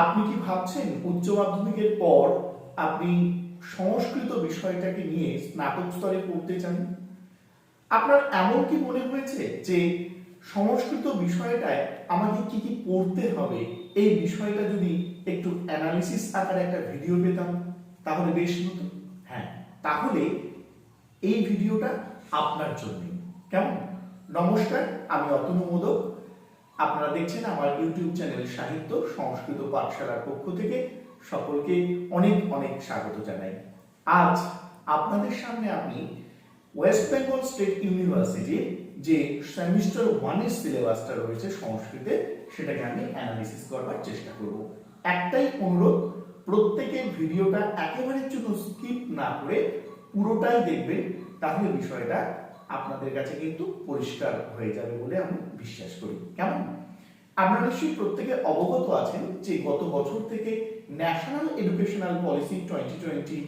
আপনি কি ভাবছেন উচ্চ মাধ্যমিকের পর আপনি সংস্কৃত বিষয়টাকে নিয়ে স্নাতক স্তরে পড়তে চান? আপনার এমন কি মনে হয়েছে যে সংস্কৃত বিষয়টায় আমাকে কি কি পড়তে হবে? এই বিষয়টা যদি একটু অ্যানালিসিস আকারে একটা ভিডিও পেতাম, তাহলে বেশ হতো। হ্যাঁ তাহলে এই ভিডিওটা আপনার জন্য। কেমন? নমস্কার, আমি অতনু মোদক। আপনারা দেখছেন আমার ইউটিউব চ্যানেল সাহিত্য সংস্কৃত পাঠশালার পক্ষ থেকে সকলকে অনেক অনেক স্বাগত জানাই। আজ আপনাদের সামনে আমি ওয়েস্ট বেঙ্গল স্টেট ইউনিভার্সিটি যে সেমিস্টার ওয়ানের সিলেবাসটা রয়েছে সংস্কৃতে, সেটাকে আমি অ্যানালিসিস করবার চেষ্টা করব। একটাই অনুরোধ প্রত্যেকে ভিডিওটা একেবারে জন্য স্কিপ না করে পুরোটাই দেখবেন, তাহলে বিষয়টা আপনাদের কাছে কিন্তু পরিষ্কার হয়ে যাবে বলে আমি বিশ্বাস করি। কেমন? আপনারা নিশ্চয়ই প্রত্যেকে অবগত আছেন যে গত বছর থেকে national educational policy twenty twenty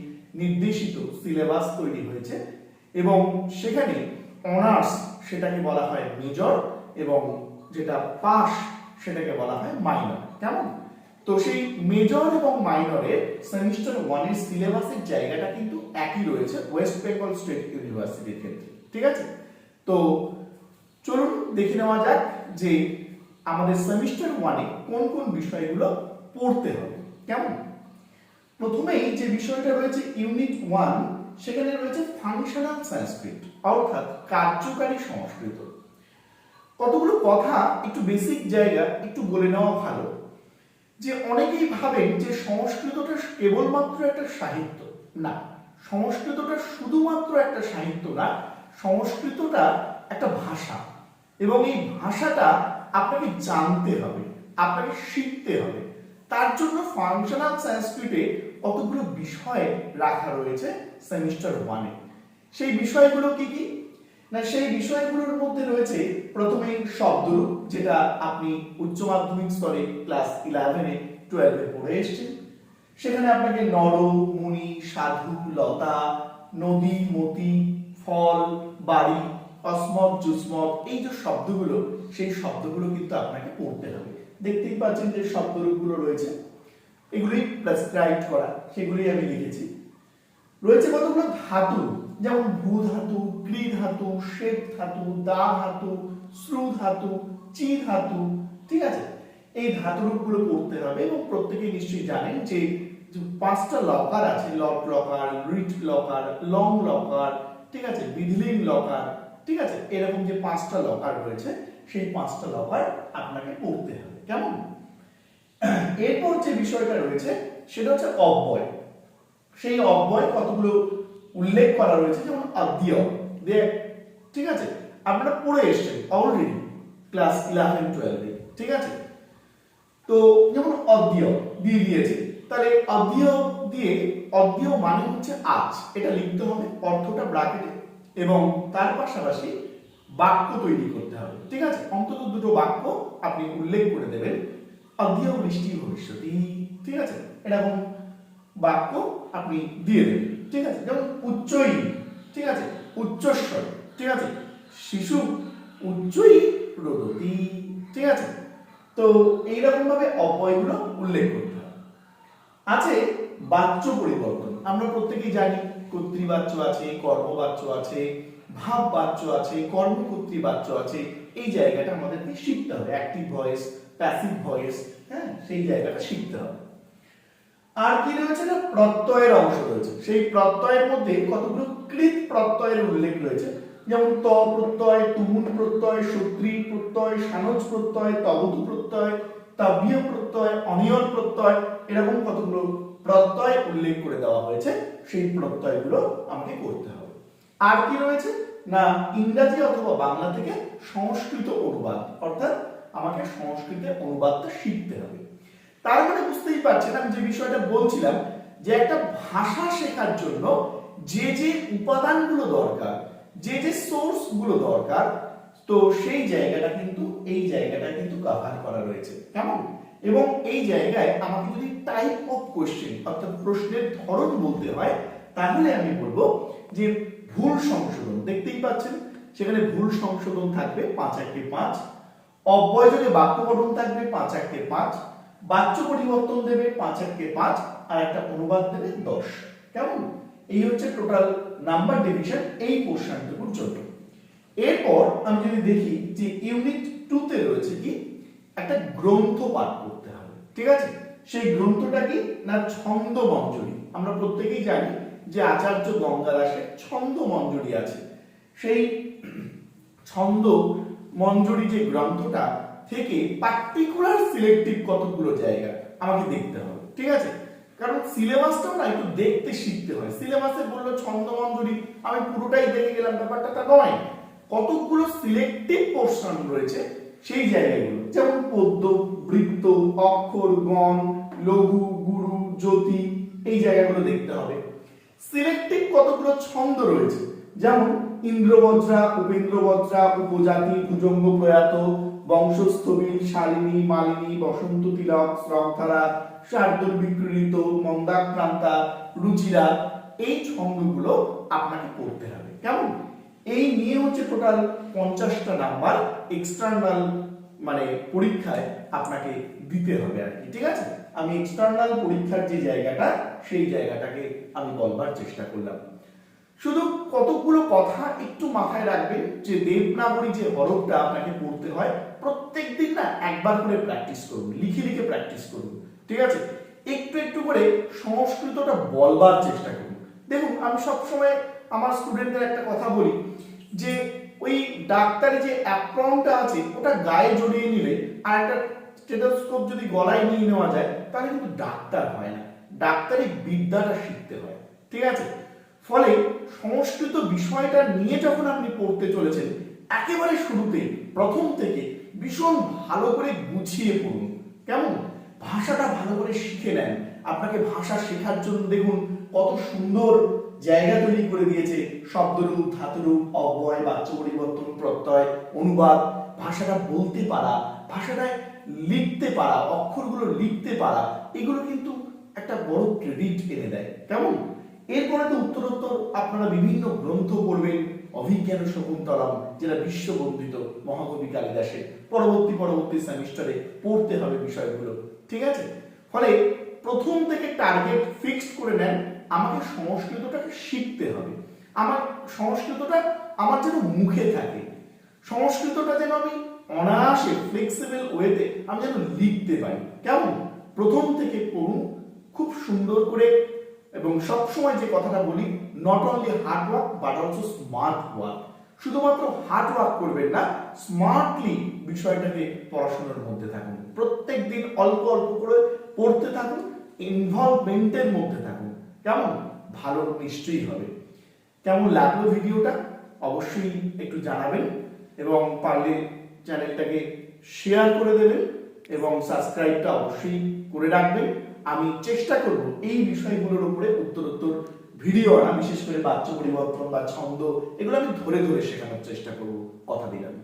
নির্দেশিত সিলেবাস তৈরি হয়েছে এবং সেখানে অনার্স সেটাকে বলা হয় মেজর এবং যেটা পাস সেটাকে বলা হয় মাইনর। কেমন? তো সেই মেজর এবং মাইনরের সেমিস্টার ওয়ানের সিলেবাসের জায়গাটা কিন্তু একই রয়েছে ওয়েস্ট বেঙ্গল স্টেট ইউনিভার্সিটির ক্ষেত্রে। ঠিক আছে? তো চলুন দেখে নেওয়া যাক যে আমাদের সেমিস্টার ওয়ানে কোন কোন বিষয়গুলো পড়তে হবে। কেমন? প্রথমেই যে বিষয়টা রয়েছে ইউনিট ওয়ান সেখানে রয়েছে ফাংশনাল সংস্কৃত অর্থাৎ কার্যকারী সংস্কৃত। কতগুলো কথা একটু বেসিক জায়গা একটু বলে নেওয়া ভালো। যে অনেকেই ভাবেন যে সংস্কৃতটা কেবলমাত্র একটা সাহিত্য। না, সংস্কৃতটা শুধুমাত্র একটা সাহিত্য না সংস্কৃতটা একটা ভাষা। এবং এই ভাষাটা আপনাকে জানতে হবে, আপনাকে শিখতে হবে। তার জন্য ফাংশনাল সংস্কৃতে কতগুলো বিষয় রাখা রয়েছে সেমিস্টার ওয়ানে সেই বিষয়গুলো কি কি? না, সেই বিষয়গুলোর মধ্যে রয়েছে প্রথমে শব্দরূপ, যেটা আপনি উচ্চ মাধ্যমিক স্তরে ক্লাস ইলেভেনে টুয়েলভে পড়ে এসেছেন। সেখানে আপনাকে নর, মুনি, সাধু, লতা, নদী, মতি ফল বাড়ি অসমত জুসমত এই যে শব্দগুলো, সেই শব্দগুলো কিন্তু আপনাকে পড়তে হবে। দেখতেই পাচ্ছেন যে শব্দরূপগুলো রয়েছে। এগুলি প্রেসক্রাইব করা সেগুলি আমি লিখেছি। রয়েছে কতগুলো ধাতু? যেমন ভূ ধাতু ক্রি ধাতু, শ্বেত ধাতু, দা ধাতু, শ্রু ধাতু, চি ধাতু, ঠিক আছে? এই ধাতুরূপগুলো পড়তে হবে এবং প্রত্যেকেই নিশ্চয়ই জানেন যে পাঁচটা লকার আছে, লক লকার, রিট লকার, লং লকার ঠিক আছে বিধলিং লকার ঠিক আছে, এরকম যে পাঁচটা লকার রয়েছে, সেই পাঁচটা লকার আপনাকে পড়তে হবে, কেমন? এরপর যে বিষয়টা রয়েছে, সেটা হচ্ছে অব্যয়। সেই অব্যয় কতগুলো উল্লেখ করা রয়েছে, যেমন ঠিক আছে, আপনারা পড়ে এসছেন অলরেডি ক্লাস ইলেভেন টুয়েলভে ঠিক আছে? তো যেমন অদ্য দিয়ে দিয়েছে। তাহলে অদ্য দিয়ে অদ্য মানে হচ্ছে আজ। এটা লিখতে হবে অর্থটা ব্র্যাকেটে এবং তার পাশাপাশি বাক্য তৈরি করতে হবে। ঠিক আছে? অন্তত দুটো বাক্য আপনি উল্লেখ করে দেবেন। অদ্য বৃষ্টি ভবিষ্যৎ। ঠিক আছে? এরকম বাক্য আপনি দিয়ে দেবেন। ঠিক আছে? যেমন উচ্চই ঠিক আছে? উচ্চস্বর, ঠিক আছে? শিশু উচ্চই রোদতি ঠিক আছে? তো এইরকম ভাবে অব্যয়গুলো উল্লেখ করতে হবে। আছে বাচ্য পরিবর্তন। আমরা প্রত্যেকেই জানি কর্তৃবাচ্য আছে কর্মবাচ্য আছে ভাব বাচ্য আছে কর্মকর্তৃ বাচ্য আছে। এই জায়গাটা আমাদেরকে শিখতে হবে। অ্যাক্টিভ ভয়েস প্যাসিভ ভয়েস হ্যাঁ? সেই জায়গাটা শিখতে হবে। আর কি রয়েছে না? প্রত্যয়ের অংশ রয়েছে। সেই প্রত্যয়ের মধ্যে কতগুলো কৃত প্রত্যয়ের উল্লেখ রয়েছে? যেমন ত প্রত্যয় তুমুন প্রত্যয়, সত্রী প্রত্যয়, সানজ প্রত্যয়, তবতু প্রত্যয়, তাবীয় প্রত্যয়, অনিয়ন প্রত্যয়, এরকম কতগুলো প্রত্যয় উল্লেখ করে দেওয়া হয়েছে, সেই প্রত্যয়গুলো আমাকে করতে হবে। আর কি রয়েছে? না, ইংরাজি অথবা বাংলা থেকে সংস্কৃত অনুবাদ, অর্থাৎ আমাকে সংস্কৃতে অনুবাদটা শিখতে হবে। তার মানে বুঝতেই পারছেন, আমি যে বিষয়টা বলছিলাম, যে একটা ভাষা শেখার জন্য যে যে উপাদানগুলো দরকার, যে যে সোর্সগুলো দরকার, তো সেই জায়গাটা কিন্তু, এই জায়গাটা কিন্তু কভার করা রয়েছে। কেমন? এবং এই জায়গায় আমাকে যদি টাইপ অফ কোশ্চেন অর্থাৎ প্রশ্নের ধরন বলতে হয়, তাহলে আমি বলব যে ভুল সংশোধন, দেখতেই পাচ্ছেন, সেখানে ভুল সংশোধন থাকবে পাঁচ একে পাঁচ অব্যয় যদি বাক্য গঠন থাকবে পাঁচ একে পাঁচ বাচ্য পরিবর্তন দেবে পাঁচ এককে পাঁচ, আর একটা অনুবাদ দেবে দশ। কেমন? এই হচ্ছে টোটাল নাম্বার ডিভিশন এই পোর্শনটুকুর জন্য। এরপর আমি যদি দেখি যে ইউনিট টুতে রয়েছে কি? একটা গ্রন্থ পাঠ করতে হবে, ঠিক আছে? সেই গ্রন্থটা কি? না ছন্দ মঞ্জুরি। আমরা প্রত্যেকেই জানি যে আচার্য গঙ্গা দাসের ছন্দ মঞ্জুরি আছে। সেই ছন্দ মঞ্জুরি যে গ্রন্থটা থেকে পার্টিকুলার সিলেক্টিভ কতগুলো জায়গা আমাকে দেখতে হবে, ঠিক আছে? কারণ সিলেবাসটাও না একটু দেখতে শিখতে হয়। সিলেবাসে বলল ছন্দ মঞ্জুরি, আমি পুরোটাই দেখে গেলাম, ব্যাপারটা তা নয়। কতগুলো সিলেক্টিভ পোর্শন রয়েছে সেই জায়গাগুলো। যেমন পদ্য বৃত্ত, অক্ষর, গণ, লঘু, গুরু, জ্যোতি, এই জায়গাগুলো দেখতে হবে। সিলেক্টিভ কতগুলো ছন্দ রয়েছে? যেমন ইন্দ্রবজ্রা, উপেন্দ্রবজ্রা, উপজাতি, ভুজঙ্গ প্রয়াত, বংশস্থবির, শালিনী, মালিনী, বসন্ত তিলক শ্রমধারা শার্দুল বিক্রীত মন্দাক্রান্তা, রুচিরা, এই ছন্দগুলো আপনাকে পড়তে হবে। কেমন? এই নিয়ে হচ্ছে টোটাল পঞ্চাশটা নাম্বার এক্সটার্নাল মানে পরীক্ষায় আপনাকে দিতে হবে আর কি, ঠিক আছে? আমি এক্সটার্নাল পরীক্ষার যে জায়গাটা, সেই জায়গাটাকে আমি বলবার চেষ্টা করলাম। শুধু কতগুলো কথা একটু মাথায় রাখবেন যে দেবনাগরী যে হরফটা আপনাকে পড়তে হয়, প্রত্যেক দিন না একবার করে প্র্যাকটিস করুন, লিখে লিখে প্র্যাকটিস করুন, ঠিক আছে? একটু একটু করে সংস্কৃতটা বলবার চেষ্টা করুন। দেখুন, আমি সবসময় আমার স্টুডেন্টদের একটা কথা বলি, যে ওই ডাক্তারি যে অ্যাপ্রনটা আছে, ওটা গায়ে জড়িয়ে নিলে আর একটা স্টেথোস্কোপ যদি গলায় নিয়ে নেওয়া যায়, তাহলে কিন্তু ডাক্তার হয় না। ডাক্তারি বিদ্যাটা শিখতে হয়, ঠিক আছে? ফলে সংস্কৃত বিষয়টা নিয়ে যখন আপনি পড়তে চলেছেন, একেবারে শুরুতে, প্রথম থেকে ভীষণ ভালো করে গুছিয়ে পড়ুন। কেমন? ভাষাটা ভালো করে শিখে নেন। আপনাকে ভাষা শেখার জন্য দেখুন কত সুন্দর জায়গা তৈরি করে দিয়েছে শব্দরূপ, ধাতুরূপ, অব্যয় বাচ্য পরিবর্তন, প্রত্যয়, অনুবাদ। ভাষাটা বলতে পারা, ভাষাটায় লিখতে পারা, অক্ষরগুলো লিখতে পারা, এগুলো কিন্তু একটা বড় ক্রেডিট এনে দেয়। কেমন? এরপরে তো উত্তরোত্তর আপনারা বিভিন্ন গ্রন্থ পড়বেন। অভিজ্ঞান শকুন্তলম যেটা বিশ্ববন্দিত মহাকবি কালিদাসের। পরবর্তী পরবর্তী সেমিস্টারে পড়তে হবে বিষয়গুলো। ঠিক আছে? ফলে প্রথম থেকে টার্গেট ফিক্সড করে নেন। আমাকে সংস্কৃতটাকে শিখতে হবে। আমার সংস্কৃতটা আমার যেন মুখে থাকে। সংস্কৃতটা যেন আমি অনায়াসে ফ্লেক্সিবল ওয়েতে আমি যেন লিখতে পারি। কেমন? প্রথম থেকে পড়ুন, খুব সুন্দর করে এবং সবসময় যে কথাটা বলি not only hard work but also smart work শুধুমাত্র হার্ড ওয়ার্ক করবেন না স্মার্টলি বিষয়টাকে পড়াশোনার মধ্যে থাকুন। প্রত্যেক দিন অল্প অল্প করে পড়তে থাকুন ইনভলভমেন্টের মধ্যে থাকুন। কেমন? ভালো, নিশ্চয়ই হবে। কেমন লাগল ভিডিওটা? অবশ্যই একটু জানাবেন এবং পারলে চ্যানেলটাকে শেয়ার করে দেবেন এবং সাবস্ক্রাইবটা অবশ্যই করে রাখবেন। আমি চেষ্টা করব এই বিষয়গুলোর উপরে উত্তরোত্তর ভিডিও আনা, বিশেষ করে বাচ্চ পরিবর্তন বা ছন্দ, এগুলো আমি ধরে ধরে শেখানোর চেষ্টা করব। কথা দিলাম।